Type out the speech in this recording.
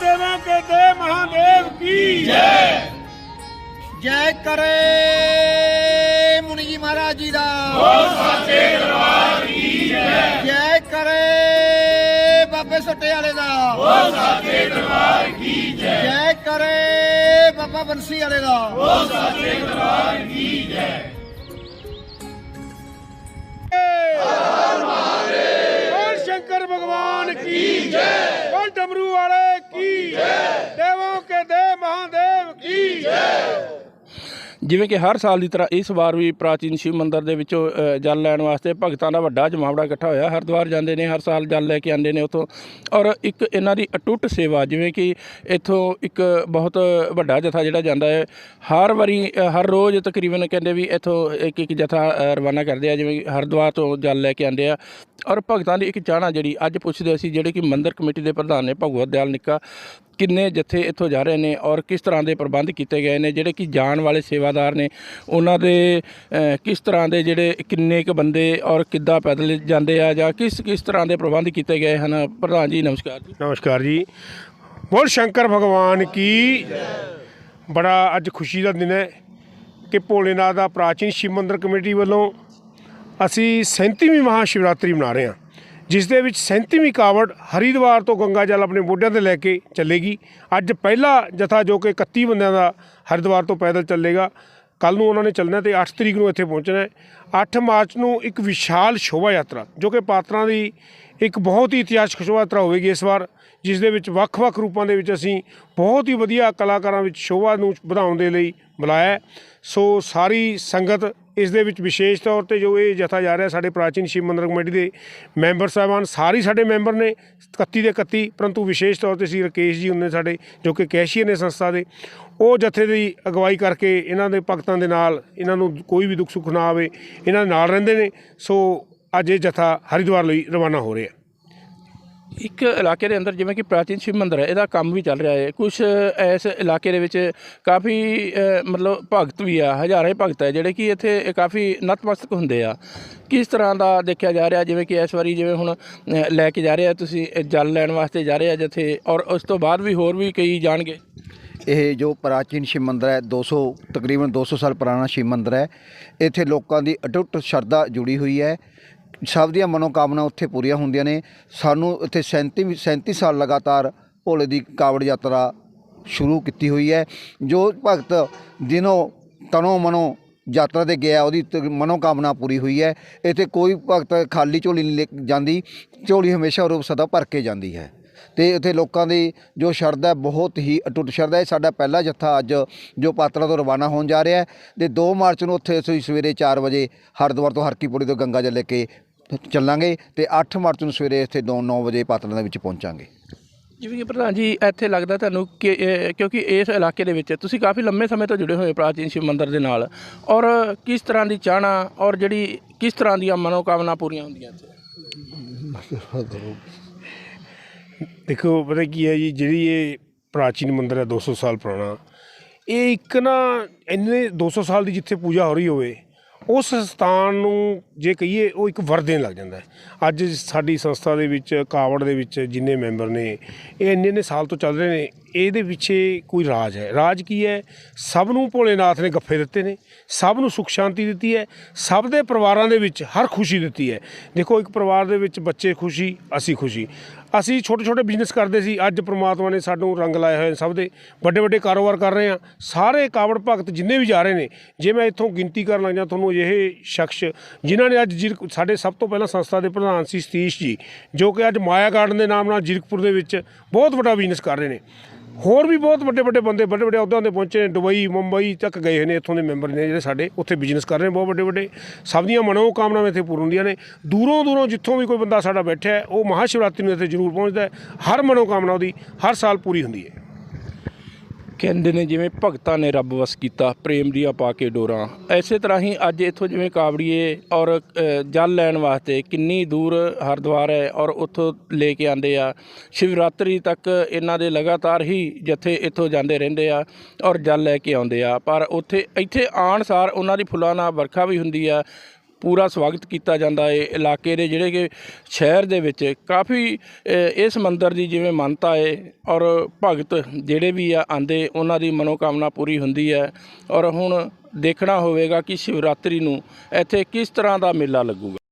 ਦੇਵਾਂ ਕੇ ਦੇ ਮਹਾਦੇਵ ਕੀ? ਜੈ। ਜੈ ਕਰੇ ਮੁਨੀ ਜੀ ਮਹਾਰਾਜ ਜੀ ਦਾ। ਸਾਚੇ ਦਰਬਾਰ ਕੀ ਜੈ। ਜੈ ਕਰੇ ਬਾਬੇ ਸੱਟੇ ਵਾਲੇ ਦਾ। ਉਹ ਸਾਚੇ ਦਰਬਾਰ ਕੀ ਜੈ। ਜੈ ਕਰੇ ਬਾਬਾ ਬੰਸੀ ਵਾਲੇ ਦਾ। ਉਹ ਸਾਚੇ ਦਰਬਾਰ ਕੀ ਜੈ। ਬੋਲ ਸ਼ੰਕਰ ਭਗਵਾਨ ਕੀ ਜੈ ਬੋਲ ਡਮਰੂ ਵਾਲੇ ਕੀ ਜੈ ਦੇਵੋਂ ਕੇ ਦੇ ਮਹਾਦੇਵ ਕੀ ਜੈ ਜਿਵੇਂ ਕਿ ਹਰ ਸਾਲ ਦੀ ਤਰ੍ਹਾਂ ਇਸ ਵਾਰ ਵੀ ਪ੍ਰਾਚੀਨ ਸ਼ਿਵ ਮੰਦਿਰ ਦੇ ਵਿੱਚੋਂ ਅ, ਜਲ ਲੈਣ ਵਾਸਤੇ ਭਗਤਾਂ ਦਾ ਵੱਡਾ ਜਮਾਵੜਾ ਇਕੱਠਾ ਹੋਇਆ। ਹਰਿਦੁਆਰ ਜਾਂਦੇ ਨੇ ਹਰ ਸਾਲ ਜਲ ਲੈ ਕੇ ਆਉਂਦੇ ਨੇ ਉੱਥੋਂ। ਔਰ ਇੱਕ ਇਹਨਾਂ ਦੀ ਅਟੁੱਟ ਸੇਵਾ ਜਿਵੇਂ ਕਿ ਇੱਥੋਂ ਇੱਕ ਬਹੁਤ ਵੱਡਾ ਜਥਾ ਜਿਹੜਾ ਜਾਂਦਾ ਹੈ ਹਰ ਵਾਰੀ ਅ, ਹਰ ਰੋਜ਼ ਤਕਰੀਬਨ ਕਹਿੰਦੇ ਵੀ ਇੱਥੋਂ ਇੱਕ ਇੱਕ ਜਥਾ ਅ, ਰਵਾਨਾ ਕਰਦੇ ਆ ਜਿਵੇਂ ਕਿ ਹਰਿਦੁਆਰ ਤੋਂ ਜਲ ਲੈ ਕੇ ਆਉਂਦੇ ਆ। ਔਰ ਭਗਤਾਂ ਦੀ ਇੱਕ ਚਾਹਨਾ ਜਿਹੜੀ ਅੱਜ ਪੁੱਛਦੇ ਅਸੀਂ ਜਿਹੜੇ ਕਿ ਮੰਦਿਰ ਕਮੇਟੀ ਦੇ ਪ੍ਰਧਾਨ ਨੇ ਭਗਵਤ ਦਿਆਲ ਨਿੱਕਾ ਕਿੰਨੇ ਜਥੇ ਇੱਥੋਂ ਜਾ ਰਹੇ ਨੇ ਔਰ ਕਿਸ ਤਰ੍ਹਾਂ ਦੇ ਪ੍ਰਬੰਧ ਕੀਤੇ ਗਏ ਨੇ, ਜਿਹੜੇ ਕਿ ਜਾਣ ਵਾਲੇ ਸੇਵਾਦਾਰ ਨੇ, ਉਹਨਾਂ ਦੇ ਕਿਸ ਤਰ੍ਹਾਂ ਦੇ ਜਿਹੜੇ ਕਿੰਨੇ ਕੁ ਬੰਦੇ ਔਰ ਕਿੱਦਾਂ ਪੈਦਲ ਜਾਂਦੇ ਆ ਜਾਂ ਕਿਸ ਕਿਸ ਤਰ੍ਹਾਂ ਦੇ ਪ੍ਰਬੰਧ ਕੀਤੇ ਗਏ ਹਨ? ਪ੍ਰਧਾਨ ਜੀ, ਨਮਸਕਾਰ ਜੀ। ਨਮਸਕਾਰ ਜੀ। ਬੋਲ ਸ਼ੰਕਰ ਭਗਵਾਨ ਕੀ ਬੜਾ ਅੱਜ ਖੁਸ਼ੀ ਦਾ ਦਿਨ ਹੈ ਕਿ ਭੋਲੇਨਾਥ ਦਾ ਪ੍ਰਾਚੀਨ ਸ਼ਿਵ ਮੰਦਿਰ ਕਮੇਟੀ ਵੱਲੋਂ ਅਸੀਂ 37ਵੀਂ ਮਹਾ ਸ਼ਿਵਰਾਤਰੀ ਮਨਾ ਰਹੇ ਹਾਂ। ਜਿਸ ਦੇ ਵਿੱਚ 37ਵੀਂ ਕਾਵੜ ਹਰਿਦੁਆਰ ਤੋਂ ਗੰਗਾ ਜਲ ਆਪਣੇ ਮੋਢਿਆਂ ਤੇ ਲੈ ਕੇ ਚੱਲੇਗੀ। ਅੱਜ ਪਹਿਲਾ ਜਥਾ ਜੋ ਕਿ 31 ਬੰਦਿਆਂ ਦਾ ਹਰਿਦੁਆਰ ਤੋਂ ਪੈਦਲ ਚੱਲੇਗਾ। ਕੱਲ ਨੂੰ ਉਹਨਾਂ ਨੇ ਚੱਲਣਾ ਤੇ 8 ਤਰੀਕ ਨੂੰ ਇੱਥੇ ਪਹੁੰਚਣਾ ਹੈ। 8 ਮਾਰਚ ਨੂੰ ਇੱਕ ਵਿਸ਼ਾਲ ਸ਼ੋਭਾ ਯਾਤਰਾ, ਜੋ ਕਿ ਪਾਤਰਾਂ ਦੀ ਇੱਕ ਬਹੁਤ ਹੀ ਇਤਿਹਾਸਕ ਸ਼ੋਭਾ ਯਾਤਰਾ ਹੋਵੇਗੀ ਇਸ ਵਾਰ, ਜਿਸ ਦੇ ਵਿੱਚ ਵੱਖ-ਵੱਖ ਰੂਪਾਂ ਦੇ ਵਿੱਚ ਅਸੀਂ ਬਹੁਤ ਹੀ ਵਧੀਆ ਕਲਾਕਾਰਾਂ ਵਿੱਚ ਸ਼ੋਭਾ ਨੂੰ ਵਧਾਉਣ ਦੇ ਲਈ ਬੁਲਾਇਆ ਸੋ ਸਾਰੀ ਸੰਗਤ ਇਸ ਦੇ ਵਿੱਚ ਵਿਸ਼ੇਸ਼ ਤੌਰ ਤੇ ਜੋ ਇਹ ਜਥਾ ਜਾ ਰਿਹਾ ਸਾਡੇ ਪ੍ਰਾਚੀਨ ਸ਼ਿਵ ਮੰਦਰ ਕਮੇਟੀ ਦੇ ਮੈਂਬਰ ਸਾਹਿਬਾਨ, ਸਾਰੇ ਸਾਡੇ ਮੈਂਬਰ ਨੇ 31 ਦੇ 31 ਪਰੰਤੂ ਵਿਸ਼ੇਸ਼ ਤੌਰ ਤੇ ਸੀ ਰਕੇਸ਼ ਜੀ ਹੁੰਦੇ ਸਾਡੇ ਜੋ ਕਿ ਕੈਸ਼ੀਅਰ ਨੇ ਸੰਸਥਾ ਦੇ, ਉਹ ਜਥੇ ਦੀ ਅਗਵਾਈ ਕਰਕੇ ਇਹਨਾਂ ਦੇ ਭਗਤਾਂ ਦੇ ਨਾਲ ਇਹਨਾਂ ਨੂੰ ਕੋਈ ਵੀ ਦੁੱਖ ਸੁੱਖ ਨਾ ਆਵੇ, ਇਹਨਾਂ ਦੇ ਨਾਲ ਰਹਿੰਦੇ ਨੇ, ਸੋ ਅੱਜ ਇਹ ਜਥਾ ਹਰਿਦੁਆਰ ਲਈ ਰਵਾਨਾ ਹੋ ਰਿਹਾ। ਇੱਕ ਇਲਾਕੇ ਦੇ ਅੰਦਰ ਜਿਵੇਂ ਕਿ ਪ੍ਰਾਚੀਨ ਸ਼ਿਵ ਮੰਦਿਰ ਹੈ, ਇਹਦਾ ਕੰਮ ਵੀ ਚੱਲ ਰਿਹਾ ਹੈ। ਕੁਝ ਇਸ ਇਲਾਕੇ ਦੇ ਵਿੱਚ ਕਾਫੀ ਮਤਲਬ ਭਗਤ ਵੀ ਆ, ਹਜ਼ਾਰਾਂ ਹੀ ਭਗਤ ਹੈ, ਜਿਹੜੇ ਕਿ ਇੱਥੇ ਕਾਫੀ ਨਤਮਸਤਕ ਹੁੰਦੇ ਆ। ਕਿਸ ਤਰ੍ਹਾਂ ਦਾ ਦੇਖਿਆ ਜਾ ਰਿਹਾ, ਜਿਵੇਂ ਕਿ ਇਸ ਵਾਰੀ ਜਿਵੇਂ ਹੁਣ ਲੈ ਕੇ ਜਾ ਰਹੇ ਆ ਤੁਸੀਂ ਜਲ ਲੈਣ ਵਾਸਤੇ ਜਾ ਰਹੇ ਆ ਜਿੱਥੇ, ਔਰ ਉਸ ਤੋਂ ਬਾਅਦ ਵੀ ਹੋਰ ਵੀ ਕਈ ਜਾਣਗੇ? ਇਹ ਜੋ ਪ੍ਰਾਚੀਨ ਸ਼ਿਵ ਮੰਦਿਰ ਹੈ 200 ਤਕਰੀਬਨ 200 ਸਾਲ ਪੁਰਾਣਾ ਸ਼ਿਵ ਮੰਦਿਰ ਹੈ। ਇੱਥੇ ਲੋਕਾਂ ਦੀ ਅਟੁੱਟ ਸ਼ਰਧਾ ਜੁੜੀ ਹੋਈ ਹੈ। ਸਭ ਦੀਆਂ ਮਨੋਕਾਮਨਾ ਉੱਥੇ ਪੂਰੀਆਂ ਹੁੰਦੀਆਂ ਨੇ। ਸਾਨੂੰ ਇੱਥੇ 37 37 ਸਾਲ ਲਗਾਤਾਰ ਭੋਲੇ ਦੀ ਕਾਵੜ ਯਾਤਰਾ ਸ਼ੁਰੂ ਕੀਤੀ ਹੋਈ ਹੈ। ਜੋ ਭਗਤ ਦਿਨੋਂ ਤਨੋਂ ਮਨੋਂ ਯਾਤਰਾ ਤੇ ਗਿਆ, ਉਹਦੀ ਤ- ਮਨੋਕਾਮਨਾ ਪੂਰੀ ਹੋਈ ਹੈ। ਇੱਥੇ ਕੋਈ ਭਗਤ ਖਾਲੀ ਝੋਲੀ ਨਹੀਂ ਲੈ ਜਾਂਦੀ। ਝੋਲੀ ਹਮੇਸ਼ਾ ਰੂਪ ਸਦਾ ਭਰ ਕੇ ਜਾਂਦੀ ਹੈ। ਤੇ ਇੱਥੇ ਲੋਕਾਂ ਦੀ ਜੋ ਸ਼ਰਧਾ ਬਹੁਤ ਹੀ ਅਟੁੱਟ ਸ਼ਰਧਾ ਹੈ। ਸਾਡਾ ਪਹਿਲਾ ਜੱਥਾ ਅੱਜ ਜੋ ਪਾਤਰਾ ਤੋਂ ਰਵਾਨਾ ਹੋਣ ਜਾ ਰਿਹਾ ਹੈ ਤੇ 2 ਮਾਰਚ ਨੂੰ ਉੱਥੇ ਅਸੀਂ ਸਵੇਰੇ 4 ਵਜੇ ਹਰਿਦੁਆਰ ਤੋਂ ਹਰਕੀਪੁਰੀ ਤੋਂ ਗੰਗਾ ਜਲ ਲੈ ਕੇ ਚੱਲਾਂਗੇ ਤੇ 8 ਮਾਰਚ ਨੂੰ ਸਵੇਰੇ ਇੱਥੇ 2-9 ਵਜੇ ਪਾਤਰਾ ਦੇ ਵਿੱਚ ਪਹੁੰਚਾਂਗੇ। ਜਿਵੇਂ ਕਿ ਪ੍ਰਧਾਨ ਜੀ, ਇੱਥੇ ਲੱਗਦਾ ਤੁਹਾਨੂੰ ਕਿ ਕਿਉਂਕਿ ਇਸ ਇਲਾਕੇ ਦੇ ਵਿੱਚ ਤੁਸੀਂ ਕਾਫੀ ਲੰਮੇ ਸਮੇਂ ਤੋਂ ਜੁੜੇ ਹੋਏ ਪ੍ਰਾਚੀਨ ਸ਼ਿਵ ਮੰਦਿਰ ਦੇ ਨਾਲ। ਔਰ ਕਿਸ ਤਰ੍ਹਾਂ ਦੀ ਚਾਹਨਾ ਔਰ ਜਿਹੜੀ ਕਿਸ ਤਰ੍ਹਾਂ ਦੀਆਂ ਮਨੋਕਾਮਨਾ ਪੂਰੀਆਂ ਹੁੰਦੀਆਂ ਇੱਥੇ? ਦੇਖੋ, ਪਤਾ ਕੀ ਹੈ ਜੀ, ਜਿਹੜੀ ਇਹ ਪ੍ਰਾਚੀਨ ਮੰਦਿਰ ਹੈ 200 ਸਾਲ ਪੁਰਾਣਾ, ਇਹ ਇੱਕ ਨਾ ਇੰਨੇ 200 ਸਾਲ ਦੀ ਜਿੱਥੇ ਪੂਜਾ ਹੋ ਰਹੀ ਹੋਵੇ, ਉਸ ਸਥਾਨ ਨੂੰ ਜੇ ਕਹੀਏ, ਉਹ ਇੱਕ ਵਰ ਦੇਣ ਲੱਗ ਜਾਂਦਾ ਹੈ। ਅੱਜ ਸਾਡੀ ਸੰਸਥਾ ਦੇ ਵਿੱਚ, ਕਾਵੜ ਦੇ ਵਿੱਚ ਜਿੰਨੇ ਮੈਂਬਰ ਨੇ, ਇਹ ਇੰਨੇ ਇੰਨੇ ਸਾਲ ਤੋਂ ਚੱਲ ਰਹੇ ਨੇ ਇਹਦੇ ਪਿੱਛੇ ਕੋਈ ਰਾਜ ਹੈ। ਰਾਜ ਕੀ ਹੈ? ਸਭ ਨੂੰ ਭੋਲੇਨਾਥ ਨੇ ਗੱਫੇ ਦਿੱਤੇ ਨੇ। ਸਭ ਨੂੰ ਸੁਖ ਸ਼ਾਂਤੀ ਦਿੱਤੀ ਹੈ। ਸਭ ਦੇ ਪਰਿਵਾਰਾਂ ਦੇ ਵਿੱਚ ਹਰ ਖੁਸ਼ੀ ਦਿੱਤੀ ਹੈ। ਦੇਖੋ, ਇੱਕ ਪਰਿਵਾਰ ਦੇ ਵਿੱਚ ਬੱਚੇ ਖੁਸ਼ੀ, ਅਸੀਂ ਖੁਸ਼ੀ। ਅਸੀਂ ਛੋਟੇ ਛੋਟੇ ਬਿਜ਼ਨਸ ਕਰਦੇ ਸੀ। ਅੱਜ ਪ੍ਰਮਾਤਮਾ ਨੇ ਸਾਨੂੰ ਰੰਗ ਲਾਏ ਹੋਏ ਸਭ ਦੇ। ਵੱਡੇ ਵੱਡੇ ਕਾਰੋਬਾਰ ਕਰ ਰਹੇ ਆ ਸਾਰੇ ਕਾਵੜ ਭਗਤ ਜਿੰਨੇ ਵੀ ਜਾ ਰਹੇ ਨੇ, ਜੇ ਮੈਂ ਇੱਥੋਂ ਗਿਣਤੀ ਕਰਨ ਲੱਗ ਜਾਂ ਤੁਹਾਨੂੰ ਅਜਿਹੇ ਸ਼ਖਸ ਜਿਨ੍ਹਾਂ ਨੇ ਅੱਜ ਜਿਰਕ ਸਾਡੇ ਸਭ ਤੋਂ ਪਹਿਲਾਂ ਸੰਸਥਾ ਦੇ ਪ੍ਰਧਾਨ ਸੀ ਸਤੀਸ਼ ਜੀ, ਜੋ ਕਿ ਅੱਜ ਮਾਇਆ ਗਾਰਡਨ ਦੇ ਨਾਮ ਨਾਲ ਜ਼ੀਰਕਪੁਰ ਦੇ ਵਿੱਚ ਬਹੁਤ ਵੱਡਾ ਬਿਜ਼ਨਸ ਕਰ ਰਹੇ ਨੇ। ਹੋਰ ਵੀ ਬਹੁਤ ਵੱਡੇ ਵੱਡੇ ਬੰਦੇ, ਵੱਡੇ ਵੱਡੇ ਅਹੁਦਿਆਂ ਦੇ ਪਹੁੰਚੇ ਨੇ, ਦੁਬਈ, ਮੁੰਬਈ ਤੱਕ ਗਏ ਹੋਏ ਨੇ, ਇੱਥੋਂ ਦੇ ਮੈਂਬਰ ਨੇ ਜਿਹੜੇ ਸਾਡੇ, ਉੱਥੇ ਬਿਜ਼ਨਸ ਕਰ ਰਹੇ ਨੇ ਬਹੁਤ ਵੱਡੇ ਵੱਡੇ। ਸਭ ਦੀਆਂ ਮਨੋਕਾਮਨਾਵਾਂ ਇੱਥੇ ਪੂਰਨ ਹੁੰਦੀਆਂ ਨੇ। ਦੂਰੋਂ ਦੂਰੋਂ ਜਿੱਥੋਂ ਵੀ ਕੋਈ ਬੰਦਾ ਸਾਡਾ ਬੈਠਿਆ ਉਹ ਮਹਾਸ਼ਿਵਰਾਤਰੀ ਨੂੰ ਇੱਥੇ ਜ਼ਰੂਰ ਪਹੁੰਚਦਾ ਹੈ। ਹਰ ਮਨੋਕਾਮਨਾ ਉਹਦੀ ਹਰ ਸਾਲ ਪੂਰੀ ਹੁੰਦੀ ਹੈ। ਕਹਿੰਦੇ ਨੇ ਜਿਵੇਂ ਭਗਤਾਂ ਨੇ ਰੱਬ ਵਸ ਕੀਤਾ, ਪ੍ਰੇਮ ਦੀਆਂ ਪਾ ਕੇ ਡੋਰਾਂ। ਐਸੇ ਤਰ੍ਹਾਂ ਹੀ ਅੱਜ ਇੱਥੋਂ ਜਿਵੇਂ ਕਾਵੜੀਏ ਔਰ ਜਲ ਲੈਣ ਵਾਸਤੇ ਕਿੰਨੀ ਦੂਰ ਹਰਿਦੁਆਰ ਹੈ ਔਰ ਉੱਥੋਂ ਲੈ ਕੇ ਆਂਦੇ ਆ। ਸ਼ਿਵਰਾਤਰੀ ਤੱਕ ਇਹਨਾਂ ਦੇ ਲਗਾਤਾਰ ਹੀ ਜਥੇ ਇੱਥੋਂ ਜਾਂਦੇ ਰਹਿੰਦੇ ਆ ਔਰ ਜਲ ਲੈ ਕੇ ਆਉਂਦੇ ਆ। ਪਰ ਉੱਥੇ, ਇੱਥੇ ਆਉਣ ਸਾਰ ਉਹਨਾਂ ਦੀ ਫੁੱਲਾਂ ਨਾਲ ਵਰਖਾ ਵੀ ਹੁੰਦੀ ਆ। ਪੂਰਾ ਸਵਾਗਤ ਕੀਤਾ ਜਾਂਦਾ ਹੈ। ਇਲਾਕੇ ਦੇ ਜਿਹੜੇ ਕਿ ਸ਼ਹਿਰ ਦੇ ਵਿੱਚ ਕਾਫੀ ਇਸ ਮੰਦਿਰ ਦੀ ਜਿਵੇਂ ਮਾਨਤਾ ਹੈ ਔਰ ਭਗਤ ਜਿਹੜੇ ਵੀ ਆ ਆਂਦੇ ਉਹਨਾਂ ਦੀ ਮਨੋਕਾਮਨਾ ਪੂਰੀ ਹੁੰਦੀ ਹੈ। ਔਰ ਹੁਣ ਦੇਖਣਾ ਹੋਵੇਗਾ ਕਿ ਸ਼ਿਵਰਾਤਰੀ ਨੂੰ ਇੱਥੇ ਕਿਸ ਤਰ੍ਹਾਂ ਦਾ ਮੇਲਾ ਲੱਗੂਗਾ।